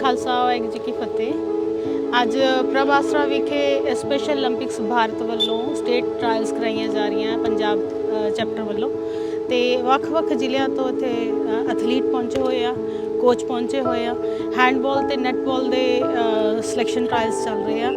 ਖਾਲਸਾ ਵਾਹਿਗੁਰੂ ਫਤਿਹ। ਅੱਜ ਪ੍ਰਭ ਆਸਰਾ ਵਿਖੇ ਸਪੈਸ਼ਲ 올림픽ਸ ਭਾਰਤ ਵੱਲੋਂ ਸਟੇਟ ਟ੍ਰਾਇਲਸ ਕਰਾਈਆਂ ਜਾ ਰਹੀਆਂ ਪੰਜਾਬ ਚੈਪਟਰ ਵੱਲੋਂ। ਤੇ ਵੱਖ-ਵੱਖ ਜ਼ਿਲ੍ਹਿਆਂ ਤੋਂ ਇੱਥੇ ਐਥਲੀਟ ਪਹੁੰਚੇ ਹੋਏ ਆ ਕੋਚ ਪਹੁੰਚੇ ਹੋਏ ਆ। ਹੈਂਡਬਾਲ ਤੇ ਨੈਟਬਾਲ ਦੇ ਸਿਲੈਕਸ਼ਨ ਟ੍ਰਾਇਲਸ ਚੱਲ ਰਹੇ ਆ।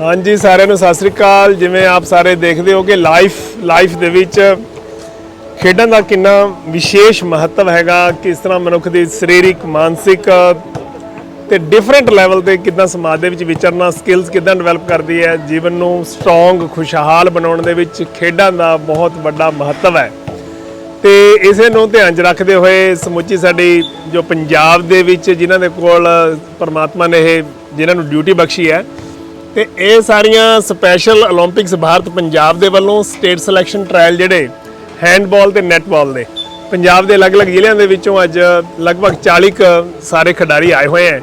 ਹਾਂਜੀ, ਸਾਰਿਆਂ ਨੂੰ ਸਤਿ ਸ੍ਰੀ ਅਕਾਲ। ਜਿਵੇਂ ਆਪ ਸਾਰੇ ਦੇਖਦੇ ਹੋ ਕਿ ਲਾਈਫ ਲਾਈਫ ਦੇ ਵਿੱਚ ਖੇਡਾਂ ਦਾ ਕਿੰਨਾ ਵਿਸ਼ੇਸ਼ ਮਹੱਤਵ ਹੈਗਾ, ਕਿਸ ਤਰ੍ਹਾਂ ਮਨੁੱਖ ਦੀ ਸਰੀਰਕ, ਮਾਨਸਿਕ ਤੇ ਡਿਫਰੈਂਟ ਲੈਵਲ ਤੇ ਕਿਦਾਂ ਸਮਾਜ ਦੇ ਵਿੱਚ ਵਿਚਰਨਾ ਸਕਿੱਲਸ ਕਿਦਾਂ ਡਿਵੈਲਪ ਕਰਦੀ ਹੈ, ਜੀਵਨ ਨੂੰ ਸਟਰੋਂਗ ਖੁਸ਼ਹਾਲ ਬਣਾਉਣ ਦੇ ਵਿੱਚ ਖੇਡਾਂ ਦਾ ਬਹੁਤ ਵੱਡਾ ਮਹੱਤਵ ਹੈ। ਤੇ ਇਸੇ ਨੂੰ ਧਿਆਨ 'ਚ ਰੱਖਦੇ ਹੋਏ ਸਮੁੱਚੀ ਸਾਡੀ ਜੋ ਪੰਜਾਬ ਦੇ ਵਿੱਚ ਜਿਨ੍ਹਾਂ ਦੇ ਕੋਲ ਪਰਮਾਤਮਾ ਨੇ ਇਹ, ਜਿਨ੍ਹਾਂ ਨੂੰ ਡਿਊਟੀ ਬਖਸ਼ੀ ਹੈ ਤੇ ਇਹ ਸਾਰੀਆਂ ਸਪੈਸ਼ਲ 올림픽ਸ ਭਾਰਤ ਪੰਜਾਬ ਦੇ ਵੱਲੋਂ ਸਟੇਟ ਸਿਲੈਕਸ਼ਨ ਟ੍ਰਾਇਲ ਜਿਹੜੇ ਹੈਂਡਬਾਲ ਤੇ ਨੈਟਬਾਲ ਦੇ। ਪੰਜਾਬ ਦੇ ਅਲੱਗ-ਅਲੱਗ ਜ਼ਿਲ੍ਹਿਆਂ ਦੇ ਵਿੱਚੋਂ ਅੱਜ ਲਗਭਗ 40 ਸਾਰੇ ਖਿਡਾਰੀ ਆਏ ਹੋਏ ਆ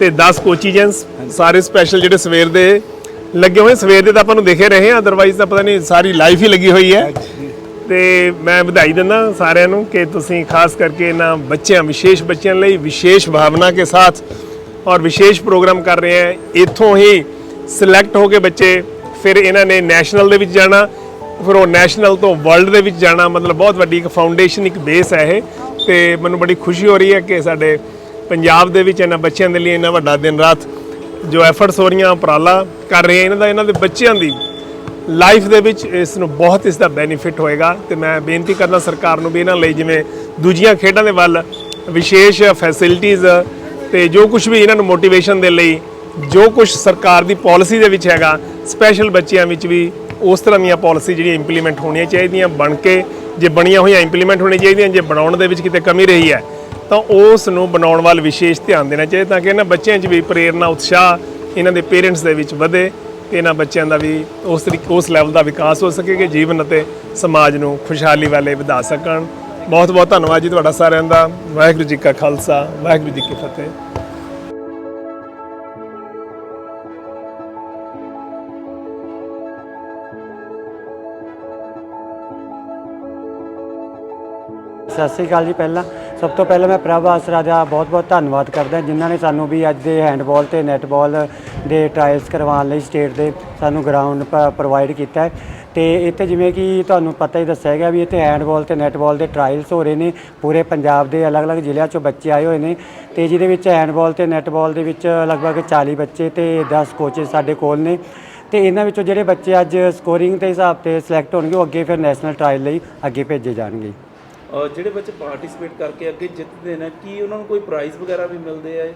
ਤੇ 10 ਕੋਚੀਜੈਂਸ ਸਾਰੇ ਸਪੈਸ਼ਲ ਜਿਹੜੇ ਸਵੇਰ ਦੇ ਲੱਗੇ ਹੋਏ, ਸਵੇਰ ਦੇ ਤਾਂ ਆਪਾਂ ਨੂੰ ਦੇਖੇ ਰਹੇ ਆ ਅਦਰਵਾਈਜ਼ ਤਾਂ ਪਤਾ ਨਹੀਂ ਸਾਰੀ ਲਾਈਫ ਹੀ ਲੱਗੀ ਹੋਈ ਹੈ। ਤੇ ਮੈਂ ਵਧਾਈ ਦਿੰਦਾ ਸਾਰਿਆਂ ਨੂੰ ਕਿ ਤੁਸੀਂ ਖਾਸ ਕਰਕੇ ਇਹਨਾਂ ਬੱਚਿਆਂ, ਵਿਸ਼ੇਸ਼ ਬੱਚਿਆਂ ਲਈ ਵਿਸ਼ੇਸ਼ ਭਾਵਨਾ ਕੇ ਸਾਥ ਔਰ ਵਿਸ਼ੇਸ਼ ਪ੍ਰੋਗਰਾਮ ਕਰ ਰਹੇ ਆ ਇਥੋਂ ਹੀ ਸਿਲੈਕਟ ਹੋ ਕੇ ਬੱਚੇ, ਫਿਰ ਇਹਨਾਂ ਨੇ ਨੈਸ਼ਨਲ ਦੇ ਵਿੱਚ ਜਾਣਾ, ਫਿਰ ਉਹ ਨੈਸ਼ਨਲ ਤੋਂ ਵਰਲਡ ਦੇ ਵਿੱਚ ਜਾਣਾ, ਮਤਲਬ ਬਹੁਤ ਵੱਡੀ ਇੱਕ ਫਾਊਂਡੇਸ਼ਨ ਇੱਕ ਬੇਸ ਹੈ ਇਹ। ਤੇ ਮੈਨੂੰ ਬੜੀ ਖੁਸ਼ੀ ਹੋ ਰਹੀ ਹੈ ਕਿ ਸਾਡੇ ਪੰਜਾਬ ਦੇ ਵਿੱਚ ਇਹਨਾਂ ਬੱਚਿਆਂ ਦੇ ਲਈ ਇੰਨਾ ਵੱਡਾ ਦਿਨ ਰਾਤ ਜੋ ਐਫਰਟਸ ਹੋ ਰਹੀਆਂ, ਉਪਰਾਲਾ ਕਰ ਰਹੇ ਇਹਨਾਂ ਦਾ, ਇਹਨਾਂ ਦੇ ਬੱਚਿਆਂ ਦੀ ਲਾਈਫ ਦੇ ਵਿੱਚ ਇਸ ਨੂੰ ਬਹੁਤ ਇਸ ਦਾ ਬੈਨੀਫਿਟ ਹੋਏਗਾ। ਤੇ ਮੈਂ ਬੇਨਤੀ ਕਰਦਾ ਸਰਕਾਰ ਨੂੰ ਵੀ ਇਹਨਾਂ ਲਈ ਜਿਵੇਂ ਦੂਜੀਆਂ ਖੇਡਾਂ ਦੇ ਵੱਲ ਵਿਸ਼ੇਸ਼ ਫੈਸਿਲਿਟੀਆਂ ਤੇ ਜੋ ਕੁਝ ਵੀ ਇਹਨਾਂ ਨੂੰ ਮੋਟੀਵੇਸ਼ਨ ਦੇ ਲਈ ਜੋ ਕੁਝ ਸਰਕਾਰ ਦੀ ਪਾਲਿਸੀ ਦੇ ਵਿੱਚ ਹੈਗਾ ਸਪੈਸ਼ਲ ਬੱਚਿਆਂ ਵਿੱਚ ਵੀ ਉਸ ਤਰ੍ਹਾਂ ਦੀਆਂ ਪਾਲਿਸੀ ਜਿਹੜੀਆਂ ਇੰਪਲੀਮੈਂਟ ਹੋਣੀਆਂ ਚਾਹੀਦੀਆਂ, ਬਣ ਕੇ ਜੇ ਬਣੀਆਂ ਹੋਈਆਂ ਇੰਪਲੀਮੈਂਟ ਹੋਣੀਆਂ ਚਾਹੀਦੀਆਂ, ਜੇ ਬਣਾਉਣ ਦੇ ਵਿੱਚ ਕਿਤੇ ਕਮੀ ਰਹੀ ਹੈ, ਤਾਂ ਉਸ ਨੂੰ ਬਣਾਉਣ ਵੱਲ ਵਿਸ਼ੇਸ਼ ਧਿਆਨ ਦੇਣਾ ਚਾਹੀਦਾ ਤਾਂ ਕਿ ਇਹਨਾਂ ਬੱਚਿਆਂ 'ਚ ਵੀ ਪ੍ਰੇਰਨਾ, ਉਤਸ਼ਾਹ ਇਹਨਾਂ ਦੇ ਪੇਰੈਂਟਸ ਦੇ ਵਿੱਚ ਵਧੇ ਤੇ ਇਹਨਾਂ ਬੱਚਿਆਂ ਦਾ ਵੀ ਉਸ ਤਰੀਕੇ, ਉਸ ਲੈਵਲ ਦਾ ਵਿਕਾਸ ਹੋ ਸਕੇ ਕਿ ਜੀਵਨ ਅਤੇ ਸਮਾਜ ਨੂੰ ਖੁਸ਼ਹਾਲੀ ਵਾਲੇ ਵਧਾ ਸਕਣ। ਬਹੁਤ ਬਹੁਤ ਧੰਨਵਾਦ ਜੀ ਤੁਹਾਡਾ ਸਾਰਿਆਂ ਦਾ। ਵਾਹਿਗੁਰੂ ਜੀ ਕਾ ਖਾਲਸਾ, ਵਾਹਿਗੁਰੂ ਜੀ ਕੀ ਫਤਿਹ। ਸਤਿ ਸ੍ਰੀ ਅਕਾਲ ਜੀ ਪਹਿਲਾਂ। ਸਭ ਤੋਂ ਪਹਿਲਾਂ ਮੈਂ ਪ੍ਰਭ ਆਸਰਾ ਦਾ ਬਹੁਤ-ਬਹੁਤ ਧੰਨਵਾਦ ਕਰਦਾ ਜਿਨ੍ਹਾਂ ਨੇ ਸਾਨੂੰ ਵੀ ਅੱਜ ਦੇ ਹੈਂਡਬਾਲ ਤੇ ਨੈਟਬਾਲ ਦੇ ਟ੍ਰਾਇਲਸ ਕਰਵਾਉਣ ਲਈ ਸਟੇਟ ਦੇ ਸਾਨੂੰ ਗਰਾਊਂਡ ਪ੍ਰੋਵਾਈਡ ਕੀਤਾ ਹੈ। ਤੇ ਇੱਥੇ ਜਿਵੇਂ ਕਿ ਤੁਹਾਨੂੰ ਪਤਾ ਹੀ ਦੱਸਿਆ ਗਿਆ ਵੀ ਇੱਥੇ ਹੈਂਡਬਾਲ ਤੇ ਨੈਟਬਾਲ ਦੇ ਟ੍ਰਾਇਲਸ ਹੋ ਰਹੇ ਨੇ। ਪੂਰੇ ਪੰਜਾਬ ਦੇ ਅਲੱਗ-ਅਲੱਗ ਜ਼ਿਲ੍ਹਿਆਂ ਚੋਂ ਬੱਚੇ ਆਏ ਹੋਏ ਨੇ। ਤੇ ਜਿਹਦੇ ਵਿੱਚ ਹੈਂਡਬਾਲ ਤੇ ਨੈਟਬਾਲ ਦੇ ਵਿੱਚ ਲਗਭਗ 40 ਬੱਚੇ ਤੇ 10 ਕੋਚਸ ਸਾਡੇ ਕੋਲ ਨੇ। ਤੇ ਇਹਨਾਂ ਵਿੱਚੋਂ ਜਿਹੜੇ ਬੱਚੇ ਅੱਜ ਸਕੋਰਿੰਗ ਦੇ ਹਿਸਾਬ ਤੇ ਸਿਲੈਕਟ ਹੋਣਗੇ, ਉਹ ਅੱਗੇ ਫਿਰ ਨੈਸ਼ਨਲ ਟ੍ਰਾਇਲ ਲਈ ਅੱਗੇ ਭੇਜੇ ਜਾਣਗੇ। ਜਿਹੜੇ ਬੱਚੇ ਪਾਰਟਿਸਿਪੇਟ ਕਰਕੇ ਅੱਗੇ ਜਿੱਤਦੇ ਨੇ ਕੀ ਉਹਨਾਂ ਨੂੰ ਕੋਈ ਪ੍ਰਾਈਜ਼ ਵਗੈਰਾ ਵੀ ਮਿਲਦੇ ਆ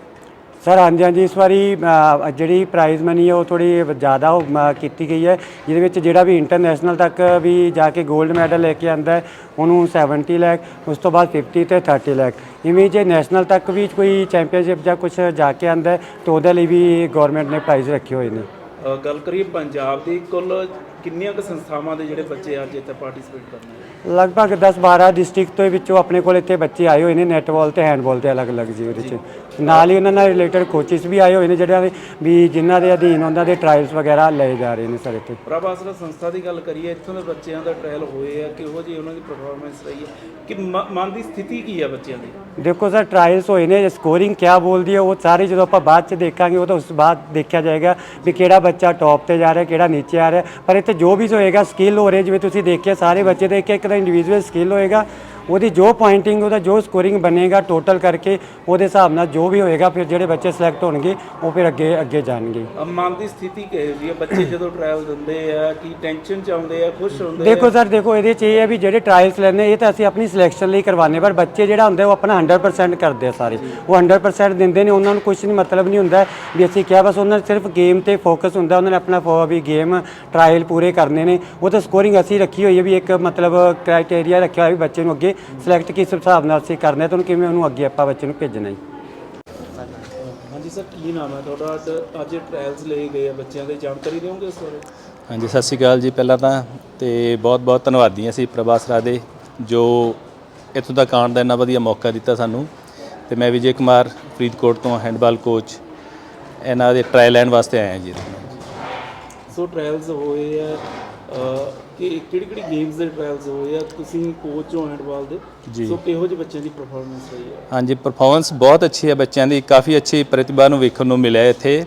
ਸਰ ਹਾਂਜੀ ਹਾਂਜੀ ਇਸ ਵਾਰੀ ਅ, ਜਿਹੜੀ ਪ੍ਰਾਈਜ਼ ਮਨੀ ਹੈ ਉਹ ਥੋੜੀ ਜ਼ਿਆਦਾ ਉਹ, ਕੀਤੀ ਗਈ ਹੈ। ਜਿਹਦੇ ਵਿੱਚ ਜਿਹੜਾ ਵੀ ਇੰਟਰਨੈਸ਼ਨਲ ਤੱਕ ਵੀ ਜਾ ਕੇ 골ਡ ਮੈਡਲ ਲੈ ਕੇ ਆਂਦਾ ਹੈ ਉਹਨੂੰ 70 ਲੱਖ ਉਸ ਤੋਂ ਬਾਅਦ 50 ਤੇ 30 ਲੱਖ ਇਵੇਂ ਜੇ ਨੈਸ਼ਨਲ ਤੱਕ ਵੀ ਕੋਈ ਚੈਂਪੀਅਨਸ਼ਿਪ ਜਾਂ ਕੁਝ ਜਾ ਕੇ ਆਂਦਾ ਹੈ ਤਾਂ ਉਹਦੇ ਲਈ ਵੀ ਗਵਰਨਮੈਂਟ ਨੇ ਪ੍ਰਾਈਜ਼ ਰੱਖੇ ਹੋਏ ਨੇ। ਗੱਲ ਕਰੀਏ ਪੰਜਾਬ ਦੀ ਕੁੱਲ ਕਿੰਨੀਆਂ ਕੁ ਸੰਸਥਾਵਾਂ ਦੇ ਜਿਹੜੇ ਬੱਚੇ ਅੱਜ ਇੱਥੇ ਪਾਰਟਿਸਿਪੇਟ ਕਰਨੇ ਆ ਲਗਭਗ 10-12 ਡਿਸਟ੍ਰਿਕਟ ਤੋਂ ਵਿੱਚੋਂ ਆਪਣੇ ਕੋਲ ਇੱਥੇ ਬੱਚੇ ਆਏ ਹੋਏ ਨੇ ਨੈਟਬਾਲ ਤੇ ਹੈਂਡਬਾਲ ਤੇ ਅਲੱਗ-ਅਲੱਗ ਜੀ ਉਹਦੇ ਚ। ਨਾਲ ਹੀ ਉਹਨਾਂ ਨਾਲ ਰਿਲੇਟਡ ਕੋਚਿਸ ਵੀ ਆਏ ਹੋਏ ਨੇ ਜਿਹੜਿਆਂ ਦੇ ਵੀ ਜਿਨ੍ਹਾਂ ਦੇ ਅਧੀਨ ਉਹਨਾਂ ਦੇ ਟ੍ਰਾਇਲਸ ਵਗੈਰਾ ਲਏ ਜਾ ਰਹੇ ਨੇ ਸਰ ਇੱਥੇ। ਪ੍ਰਭ ਆਸਰਾ ਸੰਸਥਾ ਦੀ ਗੱਲ ਕਰੀਏ ਇੱਥੋਂ ਦੇ ਬੱਚਿਆਂ ਦਾ ਟ੍ਰਾਇਲ ਹੋਏ ਆ ਕਿਹੋ ਜਿਹੀ ਉਹਨਾਂ ਦੀ ਪਰਫਾਰਮੈਂਸ ਰਹੀ ਹੈ ਕਿ ਮ- ਮਨ ਦੀ ਸਥਿਤੀ ਕੀ ਆ ਬੱਚਿਆਂ ਦੀ? ਦੇਖੋ ਸਰ ਟ੍ਰਾਇਲਸ ਹੋਏ ਨੇ ਸਕੋਰਿੰਗ ਕਿਆ ਬੋਲਦੀ ਹੈ ਉਹ ਸਾਰੇ ਜਦੋਂ ਆਪਾਂ ਬਾਅਦ ਚ ਦੇਖਾਂਗੇ ਉਹ ਤਾਂ ਉਸ ਬਾਅਦ ਦੇਖਿਆ ਜਾਏਗਾ ਵੀ ਕਿਹੜਾ ਬੱਚਾ ਟੌਪ ਤੇ ਜਾ ਰਿਹਾ ਕਿਹੜਾ ਨੀਚੇ ਆ ਰਿਹਾ। ਪਰ ਇੱਥੇ ਜੋ ਵੀ ਹੋਏਗਾ ਸਕਿੱਲ ਹੋ ਰਿਹਾ, ਜਿਵੇਂ ਤੁਸੀਂ ਦੇਖਿਆ, ਸਾਰੇ ਬੱਚੇ ਦੇ ਇੱਕ ਇੱਕ ਦਾ ਇੰਡੀਵਿਜੂਅਲ ਸਕਿੱਲ ਹੋਏਗਾ। ਉਹਦੀ ਜੋ ਪੁਆਇੰਟਿੰਗ ਉਹਦਾ ਜੋ ਸਕੋਰਿੰਗ ਬਣੇਗਾ ਟੋਟਲ ਕਰਕੇ ਉਹਦੇ ਹਿਸਾਬ ਨਾਲ ਜੋ ਵੀ ਹੋਏਗਾ ਫਿਰ ਜਿਹੜੇ ਬੱਚੇ ਸਿਲੈਕਟ ਹੋਣਗੇ ਉਹ ਫਿਰ ਅੱਗੇ ਅੱਗੇ ਜਾਣਗੇ। ਮਨ ਦੀ ਸਥਿਤੀ ਕਿਹੋ ਜਿਹੀ ਹੈ ਬੱਚੇ ਜਦੋਂ ਟ੍ਰਾਇਲ ਦਿੰਦੇ ਆ ਕੀ ਟੈਨਸ਼ਨ ਚ ਆਉਂਦੇ ਆ ਖੁਸ਼ ਹੁੰਦੇ ਆ? ਦੇਖੋ ਸਰ ਦੇਖੋ ਇਹਦੇ ਚ ਇਹ ਹੈ ਵੀ ਜਿਹੜੇ ਟਰਾਇਲਸ ਲੈਂਦੇ ਇਹ ਤਾਂ ਅਸੀਂ ਆਪਣੀ ਸਿਲੈਕਸ਼ਨ ਲਈ ਕਰਵਾਉਂਦੇ ਪਰ ਬੱਚੇ ਜਿਹੜਾ ਹੁੰਦੇ ਉਹ ਆਪਣਾ 100% ਕਰਦੇ ਆ ਸਾਰੇ। ਉਹ 100% ਦਿੰਦੇ ਨੇ ਉਹਨਾਂ ਨੂੰ ਕੁਝ ਨਹੀਂ ਮਤਲਬ ਨਹੀਂ ਹੁੰਦਾ ਵੀ ਅਸੀਂ ਕਿਹਾ ਬਸ ਉਹਨਾਂ ਨੇ ਸਿਰਫ ਗੇਮ ਤੇ ਫੋਕਸ ਹੁੰਦਾ ਉਹਨਾਂ ਨੇ ਆਪਣਾ ਫੋ ਵੀ ਗੇਮ ਟਰਾਇਲ ਪੂਰੇ ਕਰਨੇ ਨੇ। ਉਹ ਤਾਂ ਸਕੋਰਿੰਗ ਅਸੀਂ ਰੱਖੀ ਹੋਈ ਹੈ ਵੀ ਇੱਕ ਮਤਲਬ ਕ੍ਰਾਈਟੇਰੀਆ ਰੱਖਿਆ ਹੋਇਆ ਵੀ ਬੱਚੇ ਨੂੰ ਅੱਗੇ ਸਿਲੈਕਟ ਕਿਸ ਹਿਸਾਬ ਨਾਲ ਅਸੀਂ ਕਰਨਾ ਹੈ ਤੇ ਉਹਨੂੰ ਕਿਵੇਂ ਉਹਨੂੰ ਅੱਗੇ ਆਪਾਂ ਬੱਚੇ ਨੂੰ ਭੇਜਣਾ ਹੈ ਹਾਂਜੀ ਸਰ ਕੀ ਨਾਮ ਹੈ ਤੁਹਾਡਾ? ਅੱਜ- ਅੱਜ ਟ੍ਰਾਇਲਸ ਲਏ ਗਏ ਆ ਬੱਚਿਆਂ ਦੇ ਜਾਣਕਾਰੀ ਦਿਓਗੇ ਇਸ ਬਾਰੇ? ਹਾਂਜੀ ਸਤਿ ਸ਼੍ਰੀ ਅਕਾਲ ਜੀ ਪਹਿਲਾਂ ਤਾਂ ਤੇ ਬਹੁਤ ਬਹੁਤ ਧੰਨਵਾਦੀ ਅਸੀਂ ਪ੍ਰਭਾਸਰਾ ਦੇ ਜੋ ਇੱਥੋਂ ਤੱਕ ਆਉਣ ਦਾ ਇੰਨਾ ਵਧੀਆ ਮੌਕਾ ਦਿੱਤਾ ਸਾਨੂੰ। ਤੇ ਮੈਂ ਵਿਜੇ ਕੁਮਾਰ ਫਰੀਦਕੋਟ ਤੋਂ ਹੈਂਡਬਾਲ ਕੋਚ ਇਹਨਾਂ ਦੇ ਟਰਾਇਲ ਲੈਣ ਵਾਸਤੇ ਆਇਆ ਜੀ। ਸੋ ਟ੍ਰਾਇਲਸ ਹੋਏ ਆ ਕਿ ਕਿਹੜੀ ਕਿਹੜੀ ਗੇਮਸ ਦੇ ਟ੍ਰਾਇਲਸ ਹੋਏ ਆ ਤੁਸੀਂ ਕੋਚ ਹੋ ਹੈਂਡਬਾਲ ਦੇ। ਸੋ ਕਿਹੋ ਜਿਹੇ ਬੱਚਿਆਂ ਦੀ ਪਰਫਾਰਮੈਂਸ ਰਹੀ ਹੈ ਹਾਂਜੀ ਪਰਫਾਰਮੈਂਸ ਬਹੁਤ ਅੱਛੀ ਹੈ ਬੱਚਿਆਂ ਦੀ ਕਾਫੀ ਅੱਛੀ ਪ੍ਰਤਿਭਾ ਨੂੰ ਵੇਖਣ ਨੂੰ ਮਿਲਿਆ ਇੱਥੇ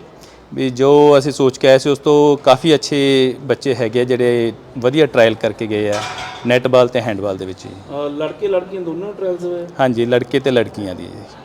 ਵੀ ਜੋ ਅਸੀਂ ਸੋਚ ਕੇ ਆਏ ਸੀ ਉਸ ਤੋਂ ਕਾਫੀ ਅੱਛੇ ਬੱਚੇ ਹੈਗੇ ਜਿਹੜੇ ਵਧੀਆ ਟਰਾਇਲ ਕਰਕੇ ਗਏ ਆ ਨੈਟਬਾਲ ਤੇ ਹੈਂਡਬਾਲ ਦੇ ਵਿੱਚ ਲੜਕੇ ਲੜਕੀਆਂ ਦੋਨੋਂ ਟ੍ਰਾਇਲਸ ਹੋਏ? ਹਾਂਜੀ ਲੜਕੇ ਤੇ ਲੜਕੀਆਂ ਦੀ ਜੀ